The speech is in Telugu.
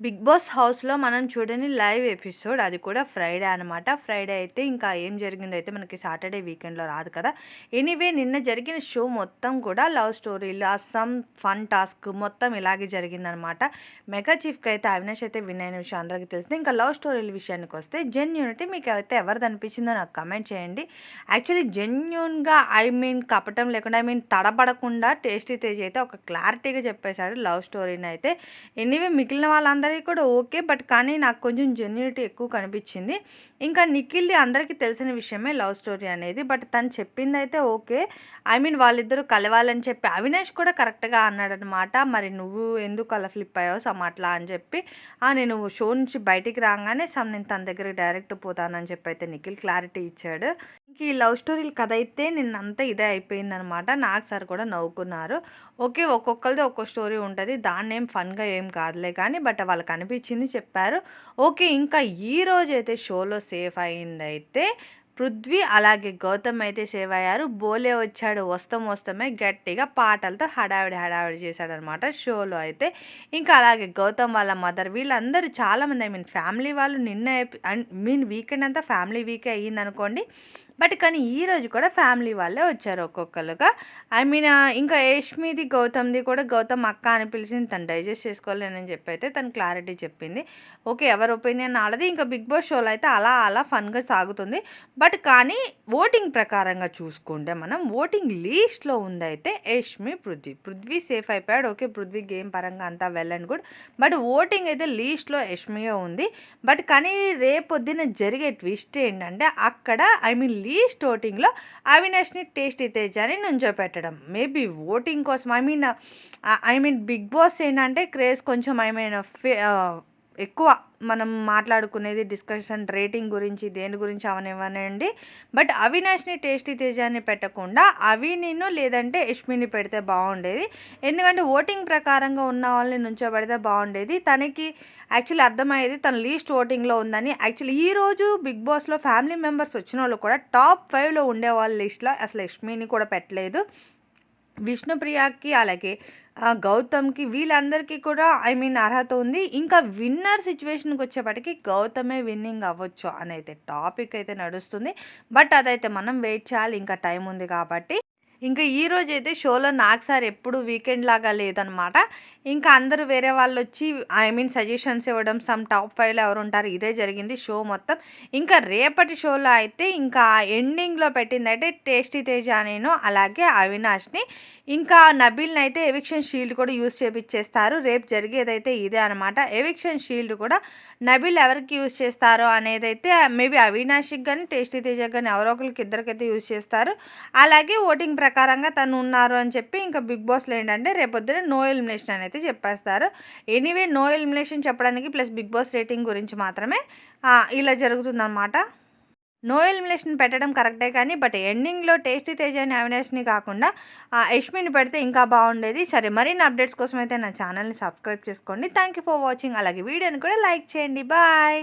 బిగ్ బాస్ హౌస్‌లో మనం చూడని లైవ్ ఎపిసోడ్. అది కూడా ఫ్రైడే అనమాట. ఫ్రైడే అయితే ఇంకా ఏం జరిగిందో అయితే మనకి సాటర్డే వీకెండ్‌లో రాదు కదా! ఎనీవే నిన్న జరిగిన షో మొత్తం కూడా లవ్ స్టోరీలు, సమ్ ఫన్ టాస్క్ మొత్తం ఇలాగే జరిగిందనమాట. మెగా చీఫ్‌కి అయితే అవినాష్ అయితే విన్ అయిన విషయం అందరికీ తెలిసింది ఇంకా లవ్ స్టోరీల విషయానికి వస్తే జెన్యూనిటీ మీకు అయితే ఎవరిది అనిపించిందో నాకు కమెంట్ చేయండి. యాక్చువల్లీ జెన్యూన్‌గా ఐ మీన్ కపటం లేకుండా ఐ మీన్ తడబడకుండా టేస్టీ తేజ్ అయితే ఒక క్లారిటీగా చెప్పేశాడు లవ్ స్టోరీని అయితే. ఎనీవే మిగిలిన వాళ్ళందరూ అందరికీ కూడా ఓకే. బట్ కానీ నాకు కొంచెం జెన్యూనిటీ ఎక్కువ కనిపించింది. ఇంకా నిఖిల్ది అందరికీ తెలిసిన విషయమే లవ్ స్టోరీ అనేది. బట్ తను చెప్పింది అయితే ఓకే. ఐ మీన్ వాళ్ళిద్దరూ కలవాలని చెప్పి అవినాష్ కూడా కరెక్ట్గా అన్నాడనమాట మరి నువ్వు ఎందుకు అలా ఫ్లిప్ అయ్యావు? సమ్ అట్లా అని చెప్పి. నేను షో నుంచి బయటికి రాగానే సమ్ నేను తన దగ్గర డైరెక్ట్ పోతానని చెప్పి అయితే నిఖిల్ క్లారిటీ ఇచ్చాడు. ఈ లవ్ స్టోరీల కథ అయితే నిన్నంతా ఇదే అయిపోయిందనమాట. నాకు సార్ కూడా నవ్వుకున్నారు. ఓకే ఒక్కొక్కరిది ఒక్కో స్టోరీ ఉంటుంది. దాన్ని ఏం ఫన్గా ఏం కాదులే కానీ బట్ వాళ్ళకి అనిపించింది చెప్పారు. ఓకే ఇంకా ఈ రోజు అయితే షోలో సేఫ్ అయిందైతే పృథ్వీ అలాగే గౌతమ్ అయితే సేవ్ అయ్యారు. బోలే వచ్చాడు వస్తాం వస్తామే గట్టిగా పాటలతో హడావిడి హడావిడి చేశాడనమాట షోలో అయితే. ఇంకా అలాగే గౌతమ్ వాళ్ళ మదర్ వీళ్ళందరూ చాలామంది ఐ మీన్ ఫ్యామిలీ వాళ్ళు నిన్న మీన్ వీకెండ్ అంతా ఫ్యామిలీ వీకే అయ్యింది అనుకోండి బట్ కానీ ఈరోజు కూడా ఫ్యామిలీ వాళ్ళే వచ్చారు ఒక్కొక్కరుగా. ఐ మీన్ ఇంకా యష్మిది గౌతమ్ది కూడా గౌతమ్ అక్క అని పిలిచింది తను డైజెస్ట్ చేసుకోలేనని చెప్పి అయితే తను క్లారిటీ చెప్పింది. ఓకే ఎవరి ఒపీనియన్ ఆడది ఇంకా బిగ్ బాస్ షోలో అయితే అలా అలా ఫన్గా సాగుతుంది. బట్ కానీ ఓటింగ్ ప్రకారంగా చూసుకుంటే మనం ఓటింగ్ లీస్ట్లో ఉందైతే యష్మి పృథ్వీ. పృథ్వీ సేఫ్ అయిపోయాడు. ఓకే పృథ్వీ గేమ్ పరంగా అంతా well and good. But voting అయితే లీస్ట్లో యష్మిగా ఉంది. బట్ కానీ రేపొద్దున జరిగే ట్విస్ట్ ఏంటంటే అక్కడ ఐ మీన్ లీస్ట్ ఓటింగ్లో అవినాష్ని టేస్టీ తేజాని నుంచోపెట్టడం మేబీ ఓటింగ్ కోసం I mean I mean Bigg Boss ఏంటంటే క్రేజ్ కొంచెం ఐ మీన్ ఎక్కువ మనం మాట్లాడుకునేది డిస్కషన్ రేటింగ్ గురించి దేని గురించి అవనివ్వనండి బట్ అవినాష్ని టేస్టీ తేజాన్ని పెట్టకుండా అవినిను లేదంటే యష్మిని పెడితే బాగుండేది. ఎందుకంటే ఓటింగ్ ప్రకారంగా ఉన్న వాళ్ళని నుంచోబెడితే బాగుండేది. తనకి యాక్చువల్లీ అర్థమయ్యేది తను లీస్ట్ ఓటింగ్లో ఉందని. యాక్చువల్లీ ఈరోజు బిగ్ బాస్లో ఫ్యామిలీ మెంబర్స్ వచ్చిన వాళ్ళు కూడా టాప్ ఫైవ్లో ఉండే వాళ్ళ లిస్ట్లో అసలు యష్మిని కూడా పెట్టలేదు. విష్ణుప్రియకి అలాగే గౌతమ్కి వీళ్ళందరికీ కూడా ఐ మీన్ అర్హత ఉంది. ఇంకా విన్నర్ సిచ్యువేషన్కి వచ్చేప్పటికి గౌతమే విన్నింగ్ అవ్వచ్చు అని అయితే టాపిక్ అయితే నడుస్తుంది. బట్ అదైతే మనం వెయిట్ చేయాలి. ఇంకా టైం ఉంది కాబట్టి ఇంకా ఈరోజు అయితే షోలో నాకు సార్ ఎప్పుడు వీకెండ్ లాగా లేదనమాట. ఇంకా అందరూ వేరే వాళ్ళు వచ్చి ఐ మీన్ సజెషన్స్ ఇవ్వడం సమ్ టాప్ ఫైవ్లో ఎవరు ఉంటారు ఇదే జరిగింది షో మొత్తం. ఇంకా రేపటి షోలో అయితే ఇంకా ఎండింగ్లో పెట్టింది అయితే టేస్టీ తేజ నేను అలాగే అవినాష్ని. ఇంకా నబీల్ని అయితే ఎవిక్షన్ షీల్డ్ కూడా యూజ్ చేపించేస్తారు రేపు జరిగేదైతే ఇదే అనమాట. ఎవిక్షన్ షీల్డ్ కూడా నబీల్ ఎవరికి యూజ్ చేస్తారో అనేది అయితే మేబీ అవినాష్కి కానీ టేస్టీ తేజకి కానీ ఎవరో ఒకరికి ఇద్దరికైతే యూజ్ చేస్తారు. అలాగే ఓటింగ్ ప్రకారంగా తను ఉన్నారు అని చెప్పి ఇంకా బిగ్ బాస్లో ఏంటంటే రేపొద్దున నో ఎలిమినేషన్ అయితే చెప్పేస్తారు. ఎనీవే నో ఎలిమినేషన్ చెప్పడానికి ప్లస్ బిగ్ బాస్ రేటింగ్ గురించి మాత్రమే ఇలా జరుగుతుందన్నమాట. నో ఎలిమినేషన్ పెట్టడం కరెక్టే కానీ బట్ ఎండింగ్లో టేస్టీ తేజాని అవినాష్ని కాకుండా యష్మిని పెడితే ఇంకా బాగుండేది. సరే మరిన్ని అప్డేట్స్ కోసం అయితే నా ఛానల్ని సబ్స్క్రైబ్ చేసుకోండి. Thank you for watching. అలాగే వీడియోని కూడా లైక్ చేయండి. బాయ్!